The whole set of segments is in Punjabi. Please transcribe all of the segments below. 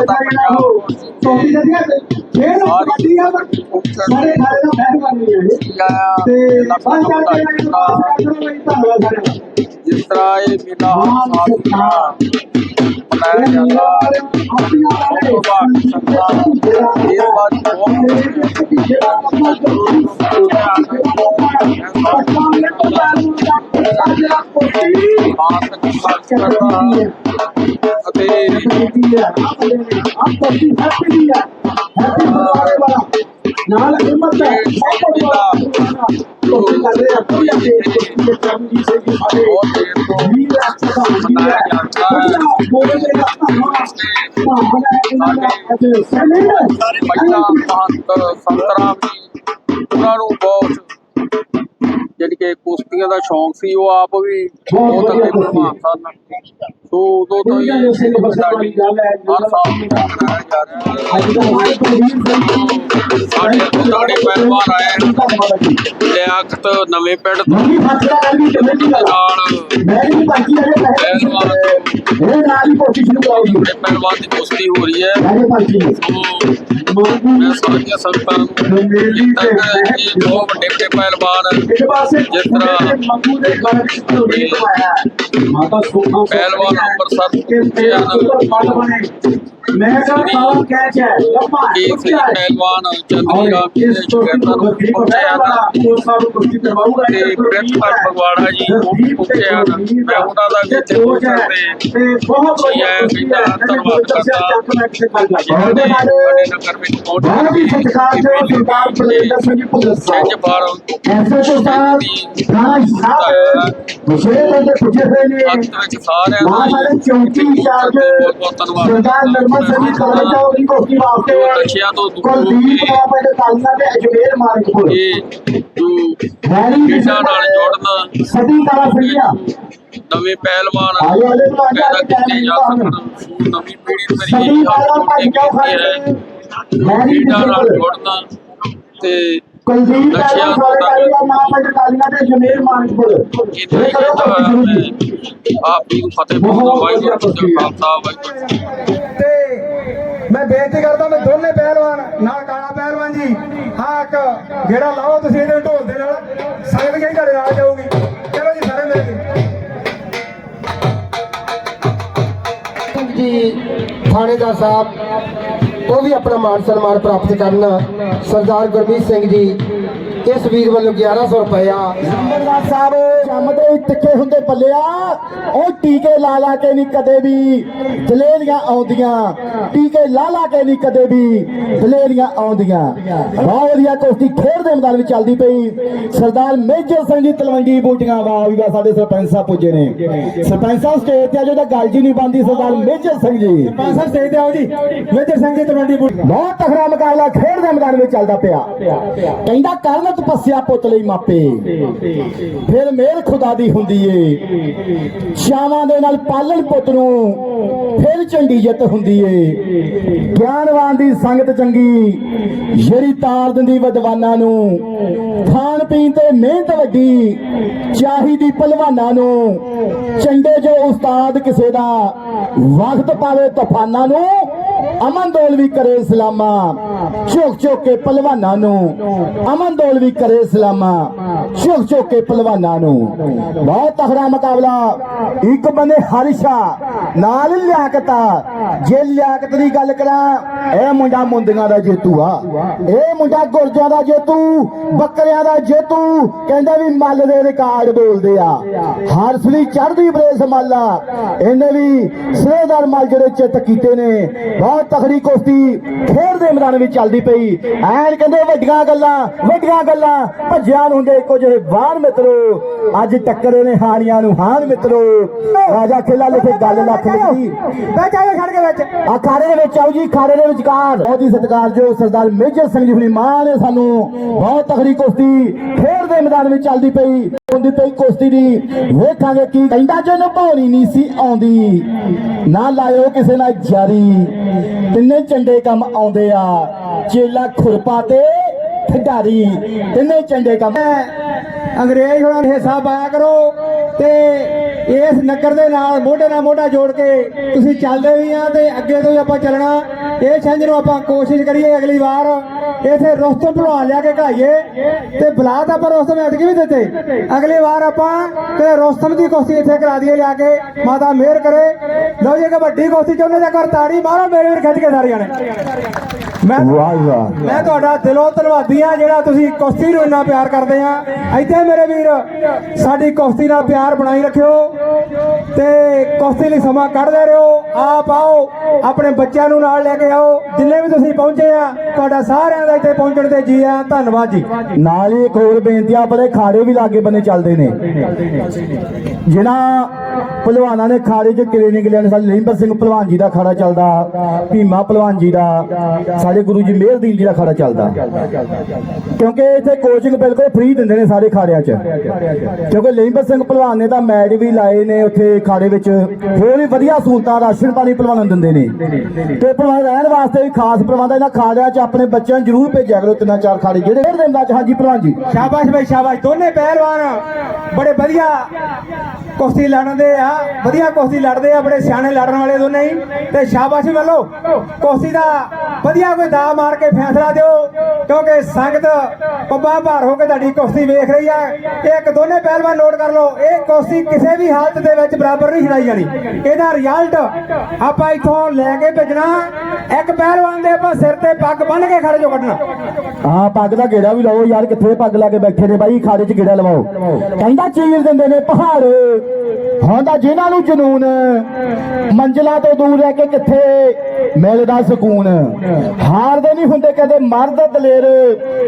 ਜਿਹੜਾ ਉਹ ਚੌਥੀ ਜਗ੍ਹਾ ਤੇ ਫਿਰ ਕਬੱਡੀ ਆ ਸਾਰੇ ਸਾਰੇ ਦਾ ਮਿਹਰਬਾਨੀ ਹੈ ਇਹ। ਤੇ ਬਸ ਕਰਕੇ ਧੰਨਵਾਦ ਸਾਰਿਆਂ ਦਾ ਜਿਸ ਤਰ੍ਹਾਂ ਇਹ ਮੇਲਾ ਹਰ ਸਾਲ ਮਨਾਇਆ ਜਾਂਦਾ। ਹੈ ਇਸ ਵਾਰ ਬਹੁਤ ਮਾਨ ਖਰਚ ਕਰਦਾ ਹਾਂ ਅਤੇ ਨਾਲ ਹਿੰਮਤ ਹੈ ਬਹੁਤ ਬੜਾ ਕੋਸ਼ਿਸ਼ ਕਰ ਰਹੇ ਆ ਪੂਰੀ ਅੱਗੇ ਕਰਮਜੀਤ ਸਿੰਘ ਜੀ ਸਾਡੇ ਬਹੁਤ ਦੇਰ ਤੋਂ ਵੀਰ ਰਾਸ਼ਟਰ ਦਾ ਮਨਾਇਆ ਜਾਂਦਾ ਹੈ ਬੋਲੇ ਦੇ ਧੰਨਵਾਦ ਧੰਨਵਾਦ ਅੱਜ ਸੈਲੂਟ ਮਹਿਲਾ ਮਹੰਤ ਸੰਤਰਾ ਵੀ ਉਹਨਾਂ ਨੂੰ ਬਹੁਤ ਕਿ ਕੁਸ਼ਤੀਆਂ ਦਾ ਸ਼ੌਂਕ ਸੀ ਉਹ ਆਪ ਵੀ ਬਹੁਤ ਅੱਗੇ ਪ੍ਰਭਾਵ ਸਨ ਸੋ ਉਦੋਂ ਤੋਂ ਹੀ ਇਹ ਖਿਡਾਰੀ ਹਰ ਸਾਲ ਮਨਾਇਆ ਜਾ ਰਿਹਾ ਹੈ ਅੱਜ ਦਾ ਮਾਈ ਕੁਲਦੀਪ ਸਿੰਘ ਸਾਡੇ ਖਿਡਾਰੀ ਪਹਿਲਵਾਨ ਆਏ ਹਨ। ਲਿਆਕਤ ਨਵੇਂ ਪਿੰਡ ਤੋਂ ਮੰਮੀ ਫਸਦਾ ਕਰਦੀ ਕਮੇਟੀ ਦੇ ਦਾ ਨਾਲ ਮੈਂ ਵੀ ਪਾਜੀ ਅਜੇ ਪਹਿਲਵਾਨ ਇਹ ਨਾਲ ਹੀ ਕੋਸ਼ਿਸ਼ ਨੂੰ ਕਰਾਉਗੀ ਬੜੇ ਪਹਿਲਵਾਨ ਦੀ ਕੁਸ਼ਤੀ ਹੋ ਰਹੀ ਹੈ ਮੇਰੇ ਪਾਜੀ ਸੋ ਮੈਂ ਸਾਰੀਆਂ ਸੰਗਤਾਂ ਨੂੰ ਜਿੱਤ ਤੱਕ ਇਹ ਦੋ ਵੱਡੇ ਵੱਡੇ ਪਹਿਲਵਾਨ ਇੱਕ ਪਾਸੇ ਜਿਸ ਤਰ੍ਹਾਂ ਮੰਗੂ ਦੇ ਘਰ ਵਿੱਚ ਝੋਲੀ ਕਮਾਇਆ ਮਾਤਾ ਸੁਖਾ ਪਹਿਲਵਾਨ ਅੰਮ੍ਰਿਤਸਰ ਮੈਂ ਕਹਾਂ ਕੈਚ ਹੈ ਲੰਮਾ ਸੀ ਪਹਿਲਵਾਨ ਚੰਦਰੀ ਰਾਮ ਜੀ ਦੇ ਤੋਂ ਸ਼ਗਿਰਦਾਂ ਨੂੰ ਵੱਡੀ ਪਹੁੰਚੇ ਹਨ ਉਹ ਸਭ ਕੁਸ਼ਤੀ ਕਰਵਾਊਗਾ। ਤੇ ਪ੍ਰਿੰਸ ਫਗਵਾੜਾ ਜੀ ਉਹ ਵੀ ਪਹੁੰਚੇ ਹਨ ਮੈਂ ਉਹਨਾਂ ਦਾ ਵੀ ਇੱਥੇ ਪਹੁੰਚਣ ਤੇ ਤੇ ਬਹੁਤ ਆਇਆਂ ਕਹਿੰਦਾ ਧੰਨਵਾਦ ਕਰਦਾ ਸਾਡੇ ਨਗਰ ਵਿੱਚ ਬਹੁਤ ਪਹੁੰਚ ਹੀ ਸਤਿਕਾਰਯੋਗ ਸਰਦਾਰ ਬਲੇਂਦਰ ਸਿੰਘ ਜੀ ਭੁੱਲਰ ਸਾਹਿਬ। ਐਸੇ ਤੋਂ ਸਾਹਿਬ ਥਾਣਾ ਸਾਹਿਬ ਤੌਰ ਤੇ ਪੁੱਛੇ ਹੋਏ ਨੇ। ਅੰਤ ਵਿੱਚ ਸਾਰਿਆਂ ਦਾ ਸਾਡੇ ਚੌਂਕੀ incharge Sardar normal Singh college ਦਾ ਉਹਦੀ ਕੋਸ਼ੀ ਵਾਸਤੇ ਨਸ਼ਿਆਂ ਤੋਂ ਦੂਰ ਹੋ ਕੇ ਦੇ ਤਾਲੀਆਂ ਤੇ ਅਜਮੇਰ ਮਾਰਕਪੁਰ ਇਹ ਜੋ ਖੇਡਾਂ ਨਾਲ ਜੋੜਨ ਸਦੀ ਕਲਾ ਫਰੀਆ ਨਵੇਂ ਪਹਿਲਵਾਨ ਪੈਦਾ ਕੀਤੇ ਜਾ ਸਕਣ ਨਵੀਂ ਪੀੜ੍ਹੀ ਕਲਾ ਖੇਡਾਂ ਨਾਲ ਜੋੜਨਾ ਤੇ ਕੁਲਦੀਪ ਨਸ਼ਿਆਂ ਤੋਂ ਮਾਂ ਤੇ ਇਹ ਜੀ ਆਪ ਜੀ ਨੂੰ ਫਤਿਹ ਬੋਲੋ ਵਾਹਿਗੁਰੂ ਜੀ ਕਾ ਖਾਲਸਾ ਵਾਹਿਗੁਰੂ ਜੀ ਕੀ ਫਤਿਹ। ਤੇ ਮੈਂ ਬੇਨਤੀ ਕਰਦਾ ਮੈਂ ਦੋਨੇ ਪਹਿਲਵਾਨ ਨਾਲ ਕਾਲਾ ਪਹਿਲਵਾਨ ਜੀ ਹਾਂ ਇੱਕ ਜਿਹੜਾ ਲਾਓ ਤੁਸੀਂ ਇਹਦੇ ਢੋਲ ਦੇ ਨਾਲ ਸੰਗਤ ਨਾਲ ਜਾਊਗੀ। ਚਲੋ ਜੀ ਸਾਰੇ ਮਿਲ ਕੇ। ਜੀ ਥਾਣੇਦਾਰ ਸਾਹਿਬ ਉਹ ਵੀ ਆਪਣਾ ਮਾਨ ਸਨਮਾਨ ਪ੍ਰਾਪਤ ਕਰਨ ਸਰਦਾਰ ਗੁਰਮੀਤ ਸਿੰਘ ਜੀ ਇਸ ਵੀਰ ਵੱਲੋਂ 1100 ਰੁਪਇਆ। ਨੰਬਰਦਾਰ ਸਾਹਿਬ ਜੰਮਦੇ ਤਿੱਖੇ ਹੁੰਦੇ ਬੱਲਿਆ ਉਹ ਟੀਕੇ ਲਾ ਲਾ ਕੇ ਨਹੀਂ ਕਦੇ ਵੀ ਦਲੇਰੀਆਂ ਆਉਂਦੀਆਂ। ਟੀਕੇ ਲਾ ਲਾ ਕੇ ਨਹੀਂ ਕਦੇ ਵੀ ਦਲੇਰੀਆਂ ਆਉਂਦੀਆਂ। ਬਹੁਤ ਵਧੀਆ ਕੁਸ਼ਤੀ ਖੇਡ ਦੇ ਮੈਦਾਨ ਵਿੱਚ ਚੱਲਦੀ ਪਈ। ਸਰਦਾਰ ਮੇਜਰ ਸਿੰਘ ਜੀ ਤਲਵੰਡੀ ਬੂਟੀਆਂ ਵਾਹ ਵੀ ਸਾਡੇ ਸਰਪੰਚ ਸਾਹਿਬ ਪੁੱਜੇ ਨੇ। ਸਰਪੰਚ ਸਾਹਿਬ ਸਟੇਜ ਤੇ ਆ ਜਿਹੜਾ ਗੱਲ ਜੀ ਨਹੀਂ ਬੰਦੀ ਸਰਦਾਰ ਮੇਜਰ ਸਿੰਘ ਜੀ। ਸਾਹਿਬ ਸਟੇਜ ਤੇ ਆਓ ਜੀ। ਮੇਜਰ ਸਿੰਘ ਜੀ ਤਲਵੰਡੀ ਬੁੱਢ ਬਹੁਤ ਤਖੜਾ ਮੁਕਾਬਲਾ ਖੇਡ ਦੇ ਮੈਦਾਨ ਵਿੱਚ ਚੱਲਦਾ ਪਿਆ। ਕਹਿੰਦਾ ਕਰਨ ਤਪੱਸਿਆ ਪੁੱਤ ਲਈ ਮਾਪੇ। ਫਿਰ ਮੇਰ ਖੁਦਾ ਦੀ ਹੁੰਦੀ ਏ। ਸ਼ਾਮਾਂ ਦੇ ਨਾਲ ਪਾਲਣ ਪੁੱਤ ਨੂੰ ਫਿਰ ਚੰਗੀ ਜਿੱਤ ਹੁੰਦੀ ਏ। ਗਿਆਨਵਾਨ ਦੀ ਸੰਗਤ ਚੰਗੀ। ਜਿਹੜੀ ਤਾਰ ਦਿੰਦੀ ਵਿਦਵਾਨਾਂ ਨੂੰ। ਖਾਣ ਪੀਣ ਤੇ ਮਿਹਨਤ ਵੱਡੀ। ਚਾਹੀਦੀ ਪਹਿਲਵਾਨਾਂ ਨੂੰ। ਚੰਡੇ ਜੋ ਉਸਤਾਦ ਕਿਸੇ ਦਾ ਵਕਤ ਪਾਵੇ, ਤੂਫਾਨਾਂ ਨੂੰ ਅਮਨ ਦੌਲ ਵੀ ਕਰੇ ਇਸਲਾਮਾ ਝੁਕ ਝੁਕ ਕੇ ਪਹਿਲਵਾਨਾਂ ਨੂੰ, ਅਮਨ ਦੌਲ ਵੀ ਕਰੇ ਸਲਾਮਾ ਝੁਕ ਝੁਕ ਕੇ ਪਹਿਲਵਾਨਾਂ ਨੂੰ। ਬਹੁਤ ਤਖੜਾ ਮੁਕਾਬਲਾ, ਇੱਕ ਬੰਦੇ ਹਰਸ਼ਾ ਨਾਲ ਲਿਆਕਤਾ ਜੇ ਲਿਆਕਤ ਦੀ ਗੱਲ ਕਰਾਂ ਇਹ ਮੁੰਡਾ ਮੁੰਦੀਆਂ ਦਾ ਜੇਤੂ ਆ। ਇਹ ਮੁੰਡਾ ਗੁਰਜਾਂ ਦਾ ਜੇਤੂ ਬੱਕਰਿਆਂ ਦਾ ਜੇਤੂ। ਕਹਿੰਦਾ ਵੀ ਮੱਲ ਦੇ ਰਿਕਾਰਡ ਬੋਲਦੇ ਆ। ਹਰਸਲੀ ਚੜ੍ਹਦੀ ਬਰੇਸ ਮੱਲਾ ਇਹਨੇ ਵੀ ਸਰੇਦਾਰ ਮੱਲ ਜਿਹੜੇ ਚਿੱਤ ਕੀਤੇ ਨੇ ਬਹੁਤ ਤਖੜੀ ਕੁਸ਼ਤੀ ਖੇਡ ਦੇ ਮੈਦਾਨ ਵਿੱਚ ਚੱਲਦੀ ਪਈ। ਐਨ ਕਹਿੰਦੇ ਵੱਡੀਆਂ ਗੱਲਾਂ ਵੱਡੀਆਂ ਗੱਲਾਂ। ਭੱਜਿਆ ਨੂੰ ਹੁੰਦੇ ਕੁਝ ਬਾਹਰ ਮਿੱਤਰੋ ਅੱਜ ਟੱਕਰੇ ਨੇ ਹਾਨੀਆਂ ਨੂੰ। ਹਾਨ ਮਿੱਤਰੋ ਰਾਜਾ ਖੇਲਾ ਲਿਖੇ ਗੱਲ ਲੱਖ ਲਿਖੀ। ਬੈ ਜਾਓ ਖੜ ਕੇ ਵਿੱਚ। ਅਖਾੜੇ ਦੇ ਵਿੱਚ ਆਓ ਜੀ ਅਖਾੜੇ ਦੇ ਵਿਚਕਾਰ ਬਹੁਤ ਹੀ ਸਤਿਕਾਰਯੋਗ ਸਰਦਾਰ ਮੇਜਰ ਸਿੰਘ ਜੀ ਹੁਣੀ ਮਾਂ ਨੇ ਸਾਨੂੰ ਬਹੁਤ ਤਕੜੀ ਕੁਸ਼ਤੀ ਖੇਡ ਦੇ ਮੈਦਾਨ ਵਿੱਚ ਚੱਲਦੀ ਪਈ। ਹੁੰਦੀ ਪਈ ਕੁਸ਼ਤੀ ਦੀ ਵੇਖਾਂਗੇ ਕੀ ਕਹਿੰਦਾ, ਜੇ ਨਿਭਾਉਣੀ ਨਹੀਂ ਸੀ ਆਉਂਦੀ, ਨਾ ਲਾਇਓ ਕਿਸੇ ਨਾਲ ਜਾਰੀ। ਤਿੰਨੇ ਚੰਡੇ ਕੰਮ ਆਉਂਦੇ ਆ, ਚੇਲਾ ਖੁਰਪਾ ਤੇ ਖਿਡਾਰੀ। ਤਿੰਨੇ ਚੰਡੇ ਕੰਮ ਅੰਗਰੇਜ਼ ਹੋਣਾ ਦੇ ਹਿੱਸਾ ਪਾਇਆ ਕਰੋ ਤੇ ਇਸ ਨਗਰ ਦੇ ਨਾਲ ਮੋਢੇ ਨਾਲ ਮੋਢਾ ਜੋੜ ਕੇ ਤੁਸੀਂ ਚੱਲਦੇ ਵੀ ਆ ਤੇ ਅੱਗੇ ਤੋਂ ਵੀ ਆਪਾਂ ਚੱਲਣਾ। ਇਹ ਛੰਜ ਨੂੰ ਆਪਾਂ ਕੋਸ਼ਿਸ਼ ਕਰੀਏ ਅਗਲੀ ਵਾਰ। ਇਥੇ ਰੋਸਤਮ ਭਲਵਾਨ ਲਿਆ ਕੇ ਘਾਈਏ ਤੇ ਬੁਲਾ ਤਾਂ ਆਪਾਂ ਰੋਸਤਮ ਐਤਕੀ ਵੀ ਦਿੱਤੇ। ਅਗਲੀ ਵਾਰ ਆਪਾਂ ਤੇ ਰੋਸਤਮ ਦੀ ਕੁਸ਼ਤੀ ਇੱਥੇ ਕਰਾ ਦਈਏ ਲਿਆ ਕੇ। ਮਾਤਾ ਮਿਹਰ ਕਰੇ। ਲਓ ਜੀ, ਇੱਕ ਵੱਡੀ ਕੁਸ਼ਤੀ ਚਾਹੁੰਦੇ ਜੇ ਕਰ ਤਾੜੀ ਮਾਰੋ, ਮੇਰੇ ਵੀਰ ਖਿੱਚ ਕੇ ਸਾਰੇ ਜਾਣੇ ਮੈਂ ਵਾਹ ਜੀ ਵਾਹ। ਮੈਂ ਤੁਹਾਡਾ ਦਿਲੋਂ ਧੰਨਵਾਦੀ ਆ ਜਿਹੜਾ ਤੁਸੀਂ ਕੁਸ਼ਤੀ ਨੂੰ ਇੰਨਾ ਪਿਆਰ ਕਰਦੇ ਆ। ਇੱਥੇ ਮੇਰੇ ਵੀਰ ਸਾਡੀ ਕੁਸ਼ਤੀ ਨਾਲ ਪਿਆਰ ਬਣਾਈ ਰੱਖਿਓ। ਤੇ ਕੁਸ਼ਤੀ ਲਈ ਸਮਾਂ ਕੱਢਦੇ ਰਹੋ। ਆਪ ਆਓ, ਆਪਣੇ ਬੱਚਿਆਂ ਨੂੰ ਨਾਲ ਲੈ ਕੇ ਆਓ। ਜਿੰਨੇ ਵੀ ਤੁਸੀਂ ਪਹੁੰਚੇ ਆ, ਤੁਹਾਡਾ ਸਾਰਿਆਂ ਦਾ ਇੱਥੇ ਪਹੁੰਚਣ ਤੇ ਜੀ ਆ ਧੰਨਵਾਦ ਜੀ। ਨਾਲ ਹੀ ਇੱਕ ਹੋਰ ਬੇਨਤੀ ਆ, ਬੜੇ ਖਾੜੇ ਵੀ ਲਾਗੇ ਬੰਨੇ ਚੱਲਦੇ ਨੇ। ਜਿਨ੍ਹਾਂ ਪਹਿਲਵਾਨਾਂ ਨੇ ਖਾੜੇ 'ਚ ਕਿਲੇ ਨਿਕਲਿਆ ਨੇ, ਸਾਡੇ ਲਿੰਬਰ ਸਿੰਘ ਪਹਿਲਵਾਨ ਜੀ ਦਾ ਖਾੜਾ ਚੱਲਦਾ, ਭੀਮਾ ਪਹਿਲਵਾਨ ਜੀ ਦਾ, ਸਾਡੇ ਗੁਰੂ ਜੀ ਮਿਹਰਦੀਨ ਜੀ ਦਾ ਖਾੜਾ ਚੱਲਦਾ। ਕਿਉਂਕਿ ਇੱਥੇ ਕੋਚਿੰਗ ਬਿਲਕੁਲ ਫ੍ਰੀ ਦਿੰਦੇ ਨੇ ਸਾਰੇ ਖਾੜਿਆਂ 'ਚ। ਕਿਉਂਕਿ ਲਿੰਬਰ ਸਿੰਘ ਪਹਿਲਵਾਨ ਨੇ ਤਾਂ ਮੈਚ ਵੀ ਲਾਏ ਨੇ ਉੱਥੇ ਖਾੜੇ ਵਿੱਚ ਹੋਰ ਵੀ ਵਧੀਆ ਸਹੂਲਤਾਂ ਰਾਸ਼ਨ ਪਾਣੀ ਪਹਿਲਵਾਨਾਂ ਦਿੰਦੇ ਨੇ। ਤੇ ਪਹਿਲਵਾਨ ਰਹਿਣ ਵਾਸਤੇ ਵੀ ਖਾਸ ਪ੍ਰਬੰਧ ਇਹਨਾਂ ਖਾੜਿਆਂ 'ਚ ਆਪਣੇ ਬੱਚਿਆਂ ਨੂੰ ਜ਼ਰੂਰ ਭੇਜਿਆ ਕਰੋ, ਤਿੰਨਾਂ ਚਾਰ ਖਾੜੇ ਜਿਹੜੇ ਖੇਡ ਦਿੰਦਾ ਹਾਂਜੀ ਪਹਿਲਵਾਨ ਜੀ। ਸ਼ਾਬਾਸ਼ ਬਈ, ਸ਼ਾਬਾਸ਼। ਦੋਨੇ ਪਹਿਲਵਾਨ ਬੜੇ ਵਧੀਆ ਕੁਸ਼ਤੀ ਲੜਦੇ ਆ। ਵਧੀਆ ਕੁਸ਼ਤੀ ਲੜਦੇ ਆ, ਬੜੇ ਸਿਆਣੇ ਲੜਨ ਵਾਲੇ ਦੋਨੇ ਹੀ। ਤੇ ਸ਼ਾਬਾਸ਼ ਵੱਲੋਂ ਕੁਸ਼ਤੀ ਦਾ ਵਧੀਆ ਕੋਈ ਦਾ ਮਾਰ ਕੇ ਫੈਸਲਾ ਦਿਓ। ਕਿਉਂਕਿ ਸੰਗਤ ਪੱਬਾ ਭਾਰ ਹੋ ਕੇ ਤੁਹਾਡੀ ਕੁਸ਼ਤੀ ਵੇਖ ਰਹੀ ਆ ਇੱਕ ਦੋਨੇ ਪਹਿਲਵਾਨ ਨੋਟ ਕਰ ਲਓ। ਇਹ ਕੁਸ਼ਤੀ ਕਿਸੇ ਵੀ ਹਾਲਤ ਦੇ ਵਿੱਚ ਬਰਾਬਰ ਨਹੀਂ ਛੜਾਈ ਜਾਣੀ। ਇਹਦਾ ਰਿਜ਼ਲਟ ਆਪਾਂ ਇੱਥੋਂ ਲੈ ਕੇ ਭੇਜਣਾ। ਇੱਕ ਪਹਿਲਵਾਨ ਦੇ ਆਪਾਂ ਸਿਰ ਤੇ ਪੱਗ ਬੰਨ੍ਹ ਕੇ ਖੜੇ ਜੋ ਕੱਢਣਾ। ਹਾਂ, ਪੱਗ ਦਾ ਗੇੜਾ ਵੀ ਲਾਓ ਯਾਰ, ਕਿੱਥੇ ਪੱਗ ਲਾ ਕੇ ਬੈਠੇ ਨੇ ਬਾਈ? ਖਾੜੇ 'ਚ ਗੇੜਾ ਲਵਾਓ। ਕਹਿੰਦਾ ਚੀਰ ਦਿੰਦੇ ਨੇ ਪਹਾੜ। ਹੁੰਦਾ ਜਿਨ੍ਹਾਂ ਨੂੰ ਜਨੂਨ ਮੰਜ਼ਲਾਂ ਤੋਂ ਦੂਰ ਰਹਿ ਕੇ ਕਿੱਥੇ ਮਿਲਦਾ ਸਕੂਨ। ਹਾਰਦੇ ਨਹੀਂ ਹੁੰਦੇ ਕਦੇ ਮਰਦ ਦਲੇਰ।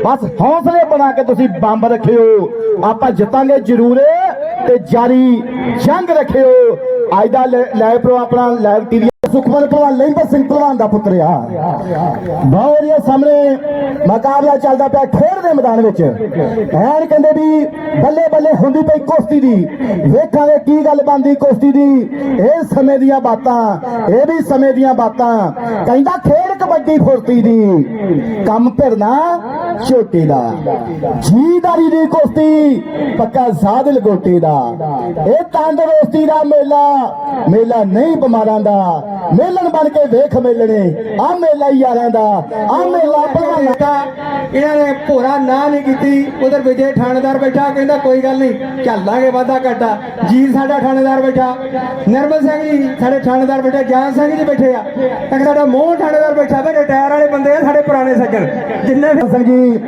ਬਸ ਹੌਸਲੇ ਬਣਾ ਕੇ ਤੁਸੀਂ ਬੰਬ ਰੱਖਿਓ। ਆਪਾਂ ਜਿੱਤਾਂਗੇ ਜ਼ਰੂਰ ਤੇ ਜਾਰੀ ਜੰਗ ਰੱਖਿਓ। ਅੱਜ ਦਾ ਲਾਈਵ ਪ੍ਰੋ ਆਪਣਾ ਲਾਈਵ ਟੀਵੀ ਸੁਖਮਨ ਭਲਵਾਨ ਲੈਂਬਰ ਸਿੰਘ ਭਲਵਾਨ ਦਾ ਪੁੱਤਰ ਆ। ਬਹੁਤ ਸਾਹਮਣੇ ਮੁਕਾਬਲਾ ਚੱਲਦਾ ਪਿਆ ਖੇਡ ਦੇ ਮੈਦਾਨ ਵਿੱਚ। ਐਨ ਕਹਿੰਦੇ ਵੀ ਬੱਲੇ ਬੱਲੇ ਹੁੰਦੀ ਪਈ ਕੁਸ਼ਤੀ ਦੀ। ਵੇਖਾਂਗੇ ਕੀ ਗੱਲ ਬਣਦੀ ਕੁਸ਼ਤੀ ਦੀ। ਇਹ ਸਮੇਂ ਦੀਆਂ ਬਾਤਾਂ, ਇਹ ਵੀ ਸਮੇਂ ਦੀਆਂ ਬਾਤਾਂ। ਕਹਿੰਦਾ ਖੇਡ ਕਬੱਡੀ ਫੁਰਤੀ ਦੀ, ਕੰਮ ਭਿਰਨਾ ਝੋਟੇ ਦਾ। ਜੀਦਾਰੀ ਦੀ ਕੁਸ਼ਤੀ, ਪੱਕਾ ਸਾਦਲ ਗੋਟੇ ਦਾ। ਇਹ ਤੰਦਰੁਸਤੀ ਦਾ ਮੇਲਾ ਮੇਲਾ ਨਹੀਂ ਬਿਮਾਰਾਂ ਦਾ। ਮੇਲਣ ਬਣ ਕੇ ਵੇਖ ਮੇਲਣੇ ਆ ਮੇਲਾ ਯਾਰਾਂ ਦਾ ਆ ਮੇਲਾ ਭਲਵਾਨਾਂ ਦਾ ਇਹਨਾਂ ਨੇ ਭੋਰਾ ਨਾ ਨਹੀਂ ਕੀਤੀ, ਉਧਰ ਵਿਜੇ ਥਾਣੇਦਾਰ ਬੈਠਾ, ਕਹਿੰਦਾ ਕੋਈ ਗੱਲ ਨਹੀਂ ਚੱਲਾਂਗੇ ਵਾਦਾ ਘਾਟਾ। ਜੀ ਸਾਡਾ ਥਾਣੇਦਾਰ ਬੈਠਾ। ਨਰਮਲ ਸਿੰਘ ਜੀ ਸਾਡੇ ਥਾਣੇਦਾਰ ਬੈਠੇ, ਗਿਆਨ ਸਿੰਘ ਜੀ ਬੈਠੇ ਆ। ਇੱਕ ਸਾਡਾ ਮੋਹਨ ਥਾਣੇਦਾਰ ਬੈਠਾ ਵੇ ਰਿਟਾਇਰ ਵਾਲੇ ਬੰਦੇ ਆ, ਸਾਡੇ ਪੁਰਾਣੇ ਸੱਜਣ। ਜਿੰਨੇ ਵੀ ਸਿੰਘ ਜੀ,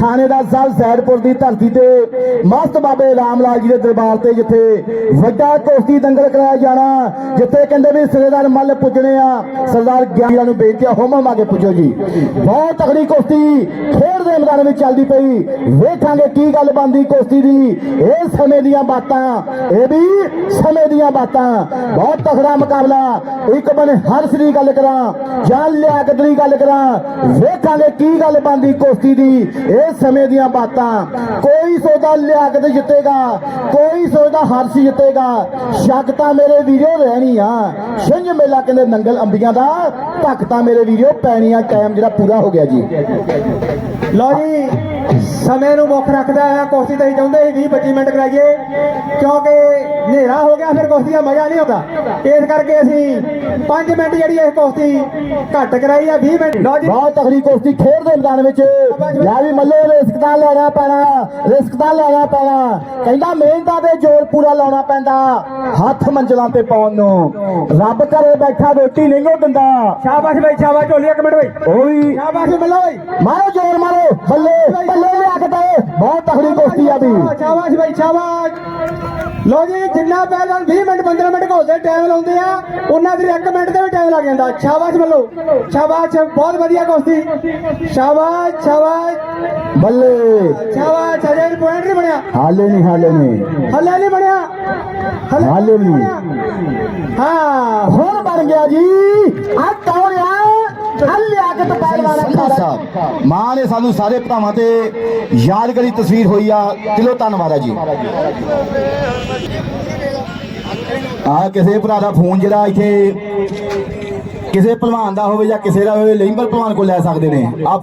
ਥਾਣੇਦਾਰ ਸਾਹਿਬ ਸੈਦਪੁਰ ਦੀ ਧਰਤੀ ਤੇ, ਮਸਤ ਬਾਬੇ ਰਾਮ ਲਾਲ ਜੀ ਦੇ ਦਰਬਾਰ ਤੇ ਜਿੱਥੇ ਵੱਡਾ ਕੁਸ਼ਤੀ ਦੰਗਲ ਕਰਾਇਆ ਜਾਣਾ, ਜਿੱਥੇ ਕਹਿੰਦੇ ਵੀ ਸਰਦਾਰ ਮੱਲ ਪੁੱਜਣੇ ਆ। ਸਰਦਾਰ ਗਿਆਨੀਆਂ ਨੂੰ ਬੇਨਤੀ ਆ, ਹੋਮਾ ਮਾ ਕੇ ਪੁੱਜੋ ਜੀ। ਬਹੁਤ ਤਗੜੀ ਕੁਸ਼ਤੀ ਖੇਡ ਦੇ ਮੈਦਾਨ ਵਿੱਚ ਚੱਲਦੀ ਪਈ। ਵੇਖਾਂਗੇ ਕੀ ਗੱਲ ਬਣਦੀ ਕੁਸ਼ਤੀ ਦੀ। ਇਹ ਸਮੇਂ ਦੀਆਂ ਬਾਤਾਂ, ਇਹ ਵੀ ਸਮੇਂ ਦੀਆਂ ਬਾਤਾਂ। ਬਹੁਤ ਤਗੜਾ ਮੁਕਾਬਲਾ। ਇੱਕ ਬਣੇ ਹਰਸ ਦੀ ਗੱਲ ਕਰਾਂ ਜਾਂ ਲਿਆਕਤ ਦੀ ਗੱਲ ਕਰਾਂ, ਵੇਖਾਂਗੇ ਕੀ ਗੱਲ ਬਣਦੀ ਕੁਸ਼ਤੀ ਦੀ। ਇਹ ਸਮੇਂ ਦੀਆਂ ਬਾਤਾਂ। ਕੋਈ ਸੋਚਦਾ ਲਿਆਕਤ ਜਿੱਤੇਗਾ, ਕੋਈ ਸੋਚਦਾ ਹਰਸ਼ ਜਿੱਤੇਗਾ। ਸ਼ੱਕ ਤਾਂ ਮੇਰੇ ਵੀਰੋ ਰਹਿਣੀ ਆ। ਛਿੰਝ ਮੇਲਾ ਕਹਿੰਦੇ ਨੰਗਲ ਅੰਬੀਆਂ ਦਾ ਧੱਕ ਤਾਂ ਮੇਰੇ ਵੀਰੋ ਪੈਣੀਆਂ ਟਾਈਮ ਜਿਹੜਾ ਪੂਰਾ ਹੋ ਗਿਆ ਜੀ। ਲਓ ਜੀ ਸਮੇਂ ਨੂੰ ਮੁੱਖ ਰੱਖਦਾ ਆ। ਕੁਸ਼ਤੀ ਤਾਂ ਚਾਹੁੰਦੇ ਸੀ 20 25 ਮਿੰਟ ਕਰਾਈਏ। ਕਿਉਂਕਿ ਹਨੇਰਾ ਹੋ ਗਿਆ ਫਿਰ ਕੁਸ਼ਤੀ ਦਾ ਮਜ਼ਾ ਨਹੀਂ ਆਉਂਦਾ। ਇਸ ਕਰਕੇ ਅਸੀਂ 5 ਮਿੰਟ ਜਿਹੜੀ ਇਹ ਕੁਸ਼ਤੀ ਘੱਟ ਕਰਾਈ ਆ 20 ਮਿੰਟ। ਲਓ ਜੀ। ਬਹੁਤ ਤਗੜੀ ਕੁਸ਼ਤੀ ਖੇਡ ਦੇ ਮੈਦਾਨ ਵਿੱਚ। ਲੈ ਵੀ ਮੱਲੇ ਰਿਸਕ ਤਾਂ ਲੈਣਾ ਪੈਣਾ ਰਿਸਕ ਤਾਂ ਲੈਣਾ ਪੈਣਾ। ਕਹਿੰਦਾ ਮਿਹਨਤਾਂ ਤੇ ਜ਼ੋਰ ਪੂਰਾ ਲਾਉਣਾ ਪੈਂਦਾ ਹੱਥ ਮੰਜ਼ਲਾਂ ਤੇ ਪਾਉਣ ਨੂੰ। ਰੱਬ ਘਰੇ ਬੈਠਾ ਰੋਟੀ ਨਹੀਂ ਉਹ ਦਿੰਦਾ। ਸ਼ਾਬਾਸ਼ ਬਈ ਸ਼ਾਬਾਸ਼ ਢੋਲੀ ਇੱਕ ਮਿੰਟ ਬਈ। ਉਹ ਵੀ ਸ਼ਾਬਾਸ਼ ਮਿਲੋ ਬਈ। ਮਾਰੋ ਜ਼ੋਰ ਮਾਰੋ ਬੱਲੇ। ਬੱਲੇ ਲਿਆ ਕੇ ਦੇ ਬਹੁਤ ਤਗੜੀ ਕੁਸ਼ਤੀ ਆ ਵੀ। ਸ਼ਾਬਾਸ਼ ਬਈ ਸ਼ਾਬਾਸ਼। ਲੋ ਜੀ ਜਿੰਨਾ ਪਹਿਲਵਾਨ 20 ਮਿੰਟ 15 ਮਿੰਟ ਘੋਲਦੇ ਟਾਈਮ ਲਾਉਂਦੇ ਆ। ਉਹਨਾਂ ਦੇ 1 ਮਿੰਟ ਤੇ ਵੀ ਟਾਈਮ ਲੱਗ ਜਾਂਦਾ। ਸ਼ਾਬਾਸ਼ ਵੱਲੋ ਸ਼ਾਬਾਸ਼ ਬਹੁਤ ਵਧੀਆ ਕੁਸ਼ਤੀ। ਸ਼ਾਬਾਸ਼ ਸ਼ਾਬਾਸ਼। ਬੱਲੇ। ਸ਼ਾਬਾਸ਼ ਅਜੇ ਪੁਆਇੰਟ ਨਹੀਂ ਬਣਿਆ। ਹਾਲੇ ਨਹੀਂ ਹਾਲੇ ਨਹੀਂ। ਹੱਲੇ ਨਹੀਂ ਬਣਿਆ। ਹਾਲੇ ਨਹੀਂ। ਹਾਂ। ਹੁਣ ਬਣ ਗਿਆ ਜੀ। ਆ ਪਹਿਲਵਾਨ ਸਾਹਿਬ ਮਾਂ ਨੇ ਸਾਨੂੰ ਸਾਰੇ ਭਰਾਵਾਂ ਤੇ ਯਾਦਗਾਰੀ ਤਸਵੀਰ ਹੋਈ ਆ। ਦਿਲੋਂ ਧੰਨਵਾਦ ਆ ਜੀ। ਆ ਕਿਸੇ ਭਰਾ ਦਾ ਫੋਨ ਜਿਹੜਾ ਇੱਥੇ ਕਿਸੇ ਭਲਵਾਨ ਦਾ ਹੋਵੇ ਜਾਂ ਕਿਸੇ ਦਾ ਹੋਵੇ, ਲੈਂਬਰ ਭਲਵਾਨ ਕੋਲ ਲੈ ਸਕਦੇ ਨੇ। ਆ